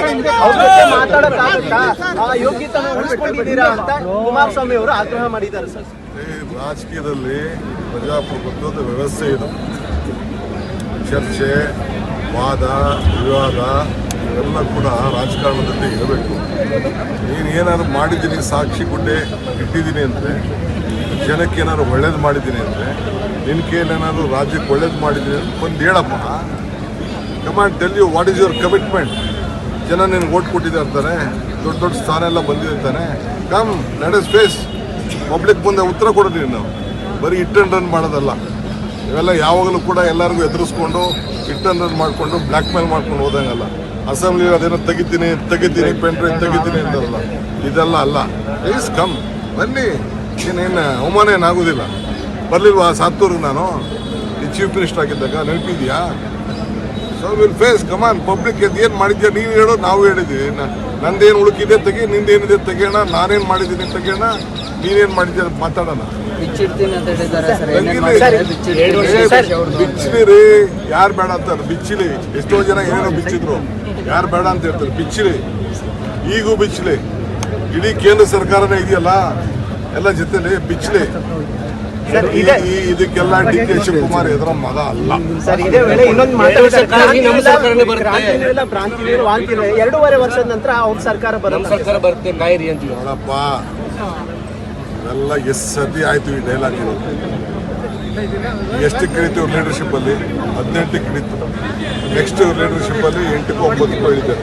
ಆ ರಾಜಕೀಯದಲ್ಲಿ ಪ್ರಜಾಪ್ರಭುತ್ವದ ವ್ಯವಸ್ಥೆ ಇದು. ಚರ್ಚೆ, ವಾದ, ವಿವಾದ, ಇವೆಲ್ಲ ಕೂಡ ರಾಜಕಾರಣದಲ್ಲಿ ಇರಬೇಕು. ನೀನು ಏನಾದ್ರು ಮಾಡಿದ್ದೀನಿ, ಸಾಕ್ಷಿ ಗುಡ್ಡೆ ಇಟ್ಟಿದ್ದೀನಿ ಅಂದರೆ, ಜನಕ್ಕೆ ಏನಾದ್ರು ಒಳ್ಳೇದು ಮಾಡಿದ್ದೀನಿ ಅಂದರೆ ನಿನ್ನ ರಾಜ್ಯಕ್ಕೆ ಒಳ್ಳೇದು ಮಾಡಿದ್ದೀನಿ ಅಂತ ಬಂದು ಹೇಳಪ್ಪ command tell you what is your commitment ಜನ ನಿನ್ಗೆ ಓಟ್ ಕೊಟ್ಟಿದೆ ಅಂತಾನೆ, ದೊಡ್ಡ ದೊಡ್ಡ ಸ್ಥಾನ ಎಲ್ಲ ಬಂದಿದೆ ಅಂತಾನೆ ಕಮ್ ಇಸ್ ಫೇಸ್ ಪಬ್ಲಿಕ್ ಮುಂದೆ ಉತ್ತರ ಕೊಡೋದು ನಾವು ಬರೀ ಇಟ್ ಅಂಡ್ ರನ್ ಮಾಡೋದಲ್ಲ. ಇವೆಲ್ಲ ಯಾವಾಗಲೂ ಕೂಡ ಎಲ್ಲರಿಗೂ ಎದುರಿಸ್ಕೊಂಡು ಇಟ್ ಅಂಡ್ ರನ್ ಮಾಡಿಕೊಂಡು ಬ್ಲ್ಯಾಕ್ ಮೇಲ್ ಮಾಡ್ಕೊಂಡು ಹೋದಂಗಲ್ಲ. ಅಸೆಂಬ್ಲಿ ಅದೇನೋ ತೆಗಿತೀನಿ ತೆಗಿತೀನಿ ಪೆನ್ ಡ್ರೈವ್ ತೆಗಿತೀನಿ ಅಂತಾರಲ್ಲ. ಇದೆಲ್ಲ ಅಲ್ಲ. ಪ್ಲೀಸ್ ಕಮ್ ಬನ್ನಿ. ಏನೇನು ಅವಮಾನ ಏನಾಗೋದಿಲ್ಲ ಬರಲಿಲ್ವಾ ಸಾತ್ತೂರ್ಗೆ ನಾನು? ಚೀಫ್ ಮಿನಿಸ್ಟರ್ ಆಗಿದ್ದಾಗ ನೆನಪಿದ್ಯಾ? So will face common public ಎದ್ದು ಏನು ಮಾಡಿದ್ಯಾ? ನೀನು ಹೇಳೋ ನಾವು ಹೇಳಿದ್ದೀವಿ ನಂದೇನು ಉಳುಕಿದೆ ತೆಗಿ ನಿಂದೇನಿದೆ ತೆಗಿಯೋಣ ನಾನೇನು ಮಾಡಿದ್ದೀನಿ ತೆಗಿಯೋಣ ನೀನೇನು ಮಾಡಿದ್ಯಾ ಅಂತ ಮಾತಾಡೋಣ. ಬಿಚ್ಚಿಡ್ತೀನಿ ಅಂತ ಹೇಳಿದ್ದಾರೆ ಸರ್? ಏನೇನ್ ತೆಗೀರಿ. ಸರ್, ಬಿಚ್ಚಿಡ್ತೀನಿ. ಬಿಚ್ಚಿಲಿ ರೀ ಯಾರು ಬೇಡ ಅಂತಾರೆ ಬಿಚ್ಚಿಲಿ. ಎಷ್ಟೋ ಜನ ಏನೇನೋ ಬಿಚ್ಚಿದ್ರು. ಯಾರು ಬೇಡ ಅಂತ ಹೇಳ್ತಾರೆ. ಬಿಚ್ಚಿಲಿ ಈಗೂ ಬಿಚ್ಚಲಿ. ಇಡೀ ಕೇಂದ್ರ ಸರ್ಕಾರನೇ ಇದೆಯಲ್ಲ? ಎಲ್ಲ ಜೊತೆಲಿ ಬಿಚ್ಚಲಿ. ಇದಕ್ಕೆಲ್ಲ ಡಿ ಕೆ ಶಿವಕುಮಾರ್ ಇದರ ಮಗ ಅಲ್ಲ. ಸರ್ ಇದೇ ವೇಳೆ ಇನ್ನೊಂದು. ಎರಡೂವರೆ ವರ್ಷದ ನಂತರ ಅವ್ರ ಸರ್ಕಾರ ನಮ್ಮ ಬರುತ್ತೆ ಸರ್ಕಾರ ಬರುತ್ತೆ. ಕಾಯಿರಿ ಅಂತ ನೋಡಪ್ಪ. ಎಲ್ಲ ಎಷ್ಟು ಸತಿ ಆಯ್ತು ಈ ಡೈಲಾಗ್ ಎಷ್ಟು ಕಳೀತು ಲೀಡರ್ಶಿಪ್ ಅಲ್ಲಿ? ಹದಿನೆಂಟಕ್ಕೆ ಕಿಡಿತು ನೆಕ್ಸ್ಟ್ ಲೀಡರ್ಶಿಪ್ ಅಲ್ಲಿ ಎಂಟಕ್ಕೂ ಒಂಬತ್ತು ಇಳಿತಾರೆ